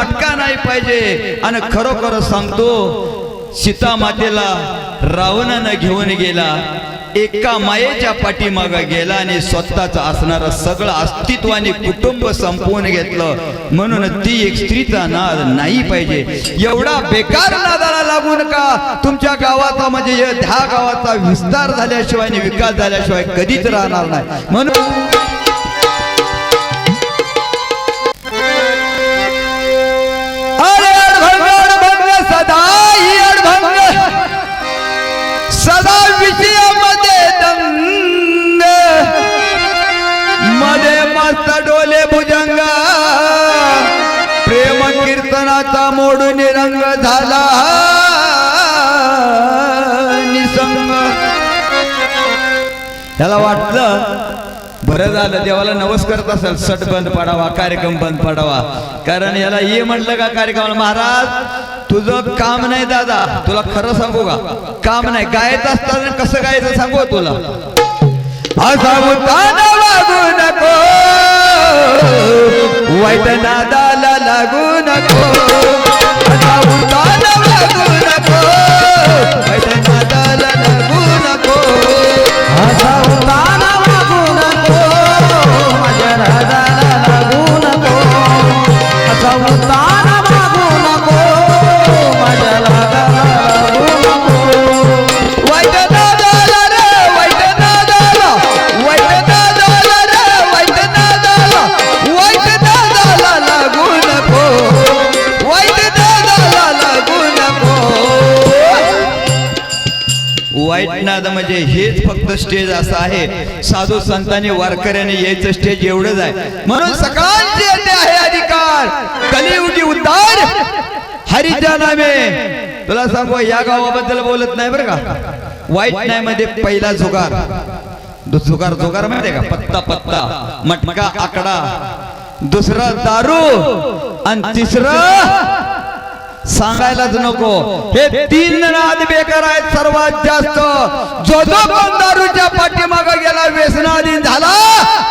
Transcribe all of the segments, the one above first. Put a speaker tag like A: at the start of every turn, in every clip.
A: मटका नाही पाहिजे. आणि खरोखर सांगतो सीता मातेला रावणानं घेऊन गेला. एका मायेच्या पाठीमाग गेला आणि स्वतःच असणार सगळं अस्तित्व आणि कुटुंब संपवून घेतलं. म्हणून ती एक स्त्रीचा नाद नाही पाहिजे. एवढा बेकार नादाला लागून का? तुमच्या गावाचा म्हणजे ह्या गावाचा विस्तार झाल्याशिवाय आणि विकास झाल्याशिवाय कधीच राहणार नाही. म्हणून कीर्तनाचा मोडून रंग झाला. निसंग. त्याला वाटलं बरं झालं देवाला नवस करत असेल. सट बंद पडावा कार्यक्रम बंद पडावा. कारण याला ये म्हटलं का कार्यक्रमाला? महाराज तुझं काम नाही दादा. तुला खरं सांगू का? काम नाही. गायत असताना कसं गायचं सांगू तुला? वाईट दादा स्टेज असं आहे. साधू संतांनी वारकऱ्याने यायचं स्टेज एवढंच आहे. म्हणून सकाळचे येते आहे अधिकार. कलियुगी उद्धार. हरिच्या नामे. तुला सांगू या गावाबद्दल बोलत नाही बरं का? वाईट नाही मध्ये पहिला जुगार. जुगार जुगार माहिती का? पत्ता पत्ता. मटका आकडा. दुसरं दारू. आणि तिसरं सांगायलाच नको. हे तीन नाद बेकार आहेत सर्वात जास्त. जो जो कोण दारूच्या पाठीमाग गेला व्यसनाधीन झाला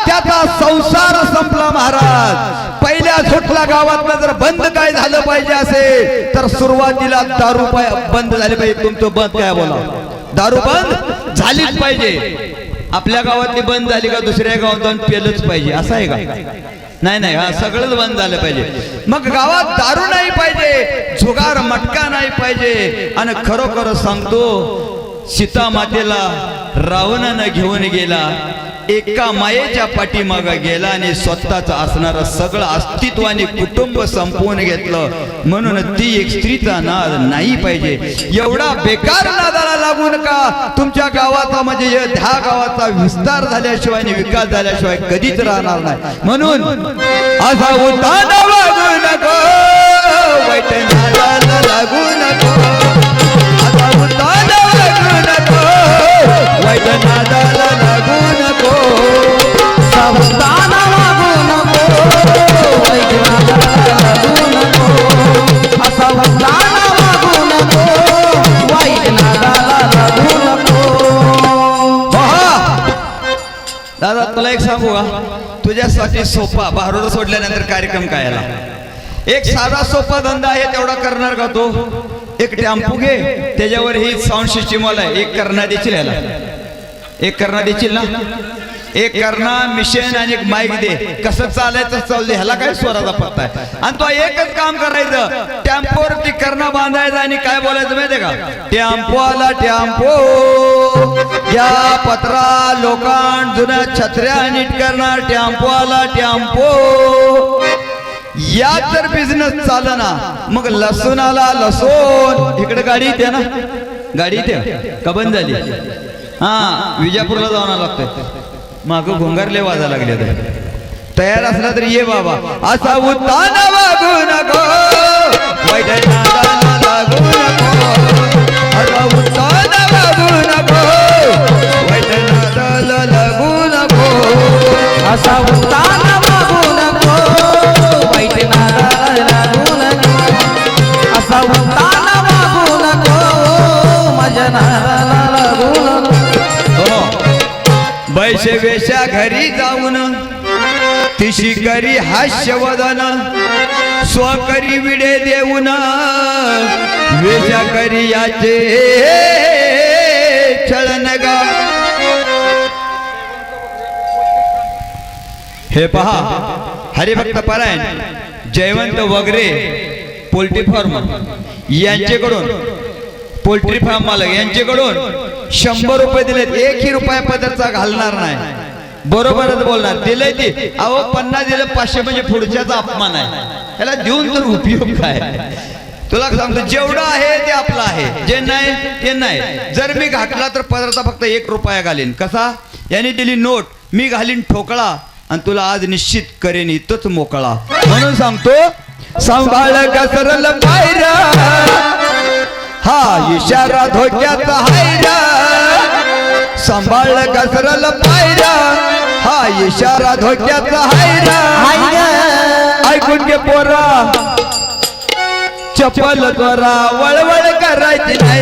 A: त्याचा संसार संपला महाराज. पहिल्या सुटला गावात जर बंद काय झालं पाहिजे असेल तर सुरुवातीला दारू बंद झाले पाहिजे. तुमचं बंद काय बोला दारू बंद झालीच पाहिजे. आपल्या गावातली बंद झाली का दुसऱ्या गावात जाऊन पेलच पाहिजे? असं आहे का? नाही नाही हा सगळंच बंद झालं पाहिजे. मग गावात दारू नाही पाहिजे जुगार मटका नाही पाहिजे. आणि खरोखर सांगतो सीता मातेला रावणानं घेऊन गेला एका मायेच्या पाठीमाग गेला आणि स्वतःच असणार सगळं अस्तित्व आणि कुटुंब संपवून घेतलं. म्हणून ती एक स्त्रीचा नाद नाही पाहिजे. एवढा बेकार नादाला लागून तुमच्या गावाचा म्हणजे ह्या गावाचा विस्तार झाल्याशिवाय आणि विकास झाल्याशिवाय कधीच राहणार नाही. म्हणून असा उताना वागू नको वाईट लागू नको. असा उताना वागू नको वाईट नादाला लागू नको.
B: सावधान
A: तुझ्यासाठी सोपा बारोड सोडल्यानंतर कार्यक्रम काय आला? एक साधा सोपा धंदा आहे तेवढा करणार का तो? एक टॅम्पू घे त्याच्यावर ही साऊंड सिस्टीम वाला एक करणा देखील याला. एक करणा देशील ना? एक करणा मिशन आणि एक माईक दे. कसं चालायचं चालू दे. ह्याला काय स्वराचा पत्ता आहे? आणि तो एकच काम करायचं. टेम्पोवरती करणा बांधायचं आणि काय बोलायचं माहितीये का? टॅम्पो आला टॅम्पो या पत्रा लोकांड जुन्या छत्र्या नीट करणार टॅम्पो आला टॅम्पो. या जर बिझनेस चालना मग लसूणाला लसूण. इकडे गाडी येते ना? गाडी येते का बंद झाली? हा विजापूरला जाऊन लागतंय माग घोंगारले वाजा लागले तर तयार असला तरी ये बाबा. असा उत्ताना वागू नको. वाईट लागू नको. असा उत्ताना वागू नको.
B: असा उतान मागू नको. वाईट नादाला लागू नको. असा उतान मागू नको. माझ्या नादाला लागू नको.
A: हो, हो. बैशे वेशा घरी जाऊन तिशी करी हास्यवदन स्वकरी विडे देऊन वेशा करी याचे चळन हे पहा हरिभक्त परायण जयवंत वगैरे पोल्ट्री फार्म. यांच्याकडून पोल्ट्री फार्म मालक यांच्याकडून शंभर रुपये दिलेत. एकही रुपया पदरचा घालणार नाही. बरोबरच बोलणार. दिले ते. अहो पन्नास दिले पाचशे म्हणजे पुढच्याचा अपमान आहे. त्याला देऊन तर उपयोग काय? तुला सांगतो जेवढं आहे ते आपलं आहे. जे नाही ते नाही. जर मी घातला तर पदरचा फक्त एक रुपया घालीन. कसा? याने दिली नोट. मी घालीन ठोकळा. आणि तुला आज निश्चित करेन इथंच मोकळा. म्हणून सांगतो सांभाळ घसरल पायरा. हा इशारा धोक्याचा हायरा. सांभाळ घसरल पायरा. हा इशारा धोक्याचा हायरा. ऐकून घे पोरा. चप्पल त्वरा वळवळ करायची नाही.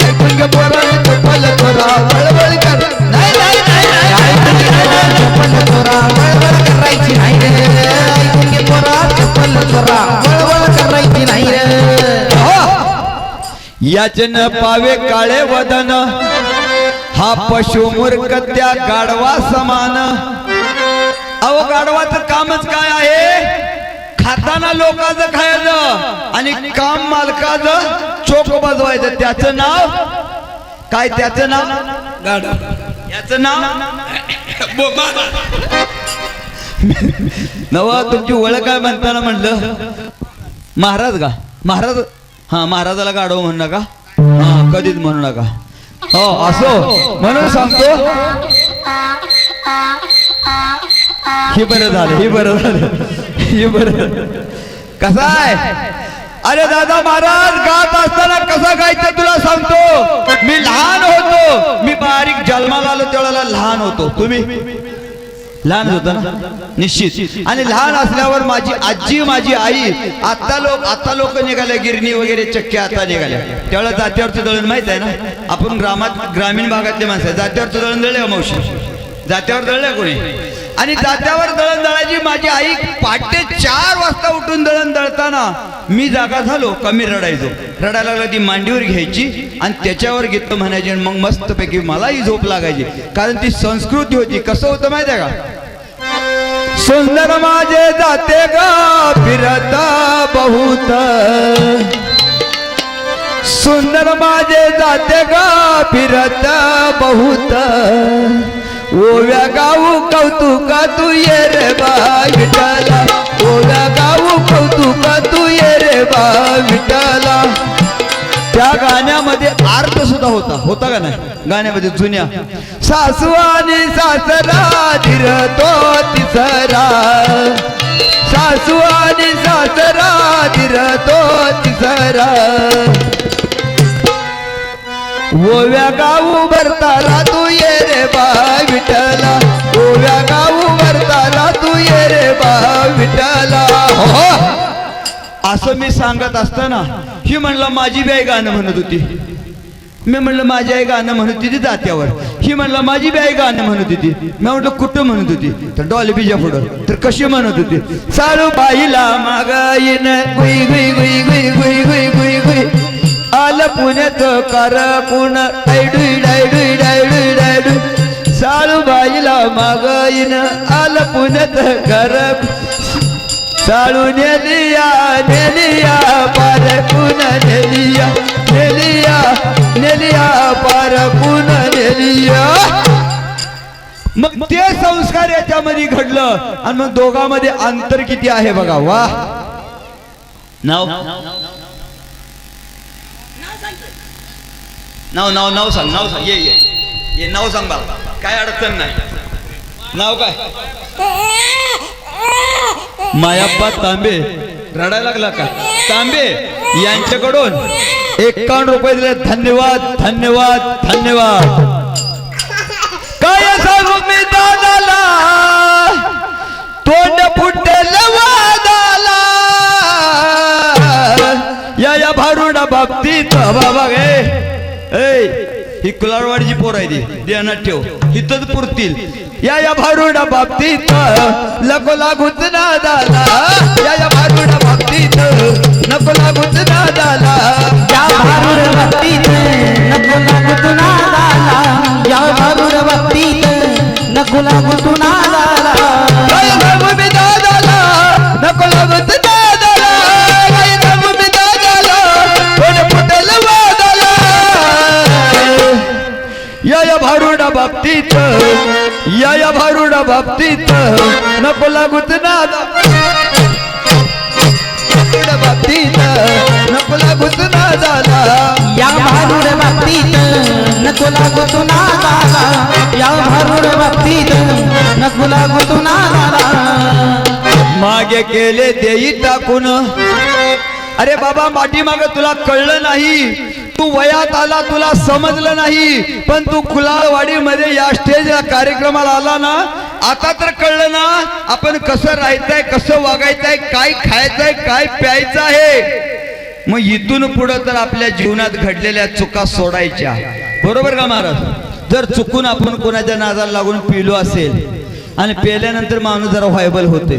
A: याचन पावे काळे वदन. हा पशु मूर्ख त्या गाढवा समान. अहो गाढवाचं कामच काय आहे? खाताना लोकांचं खायचं आणि काम मालकाचं चोख बजवायचं. त्याचं नाव काय त्याचं नाव? याचं नाव? नवा तुमची ओळख काय म्हणताना म्हणलं? महाराज का? महाराज हा महाराजाला गाडव म्हणू नका. हा कधीच म्हणू नका. हो असो. म्हणून सांगतो. हे बरं झालं हे बरं झालं. हे बरं कसं आहे? अरे दादा महाराज गात असताना कसं गायचं तुला सांगतो? मी लहान होतो. मी बारीक जन्माला आलो त्यावेळेला लहान होतो. तुम्ही? लहान होतं ना? निश्चित. आणि लहान असल्यावर माझी आजी माझी आई आता लोक आता लोक निघाले गिरणी वगैरे चक्के आता निघाल्या त्यावेळेला जात्यावरचं दळण माहीत आहे ना? आपण ग्रामात ग्रामीण भागातले माणसं आहे. जात्यावरचं दळण दळले मावशी? जात्यावर दळलं कोणी? आणि जात्यावर दळण दळायची माझी आई पहाटे चार वाजता उठून दळण दळताना मी जागा झालो कमी रडायचो. रडायला लागलं ती मांडीवर घ्यायची आणि त्याच्यावर घेतलं म्हणायची आणि मग मस्तपैकी मलाही झोप लागायची. कारण ती संस्कृती होती. कसं होतं माहिती आहे का? सुंदर माझे जाते गा फिरत बहुत. सुंदर माझे जाते गा फिरत बहुत. ओव्या गाऊ कौतुका तू ये रे बा विठ्ठला. ओव्या गाऊ कौतुका तू ये रे बा विठ्ठला. त्या गाण्यामध्ये अर्थ सुद्धा होता. होता का नाही? गाण्यामध्ये जुन्या. सासू आणि सासरा दिरतो तिसरा. सासू आणि सासरा दिरतो तिसरा. ओव्या गाऊ भरताला तू ये रे बा विठला ओव्या गाऊ भरताला तू ये रे बा विठला हो, हो असं मी सांगत असताना ही म्हणलं माझी बाई गाणं म्हणत होती. मी म्हणलं माझी आई गाणं म्हणत होती जात्यावर. ही म्हणलं माझी बाई गाणं म्हणत होती. मी म्हटलं कुठं म्हणत होती? तर डॉल्बीच्या पुढं. तर कशी म्हणत होती? साळू बाईला मागाईन गुई गुई गुई गुई गुई गुई गुई गुई. आलं पुण्यात कार पुण. डायडुई डायडुई डायडुई डायडुई साळू बाईला मागाईन आलं पुण्यात कर साळू नेलिया नेलिया पार पुन नेलिया. नेलिया नेलिया पार पुन नेलिया. मग ते संस्कार याच्यामध्ये घडलं. आणि मग दोघांमध्ये अंतर किती आहे बघा. वा. नाव. नाव नाव नाव सांग नाव सांग. ये ये. ये नाव सांग बाबा काय अडचण नाही. नाव काय? मायाप्पा तांबे. रडायला लागला का? तांबे यांच्याकडून एकावन्न रुपये दिले धन्यवाद धन्यवाद धन्यवाद. काय सांगू? मी दादाला बाबा बघ ए ही कुलारवाडीची पोर आहे ती. ध्यानात ठेव. हिथच पुरतील. या या भारुडा बाबतीत नको लागूच नादाला. या या भारुडा बाबतीत नको लागूच नादाला.
B: या नको
A: लागूच नादा भारुडा बाबतीत नको लागूच नादाला
B: या भारूड बाबतीत नको लागू तू नादाला या भारूड बाबतीत नको लागू तू नादाला
A: मागे केले देई टाकून. अरे बाबा माटी मागे तुला कळलं नाही. तू वयात आला तुला समजलं नाही. पण तू कुलाळवाडीमध्ये या स्टेज कार्यक्रमाला आला ना आता तर कळलं ना आपण कसं राहायचंय कसं वागायचंय काय खायचंय काय प्यायचं आहे. मग इथून पुढं तर आपल्या जीवनात घडलेल्या चुका सोडायच्या. बरोबर का महाराज? जर चुकून आपण कोणाच्या नादाला लागून पिलो असेल आणि पेल्यानंतर माणूस जरा व्हायबल होते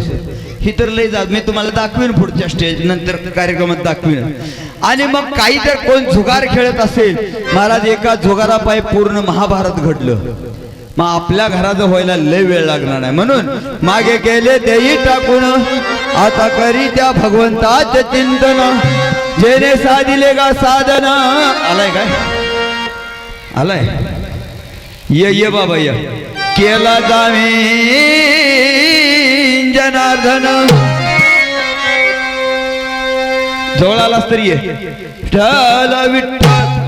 A: ही तर लई जात मी तुम्हाला दाखवीन पुढच्या स्टेज नंतर कार्यक्रमात दाखवीन. आणि मग काही जर कोण जुगार खेळत असेल महाराज एका जुगारापायी पूर्ण महाभारत घडलं. मग आपल्या घराचं व्हायला लय वेळ लागणार नाही. म्हणून मागे गेले तेही टाकून. आता करी त्या भगवंताचे चिंतन. जेने साधिले का साधन. आलाय काय? आलाय. ये ये बाबा ये. केला जावे जनार्दन. जवळ आलास तरी ये. विठ्ठल.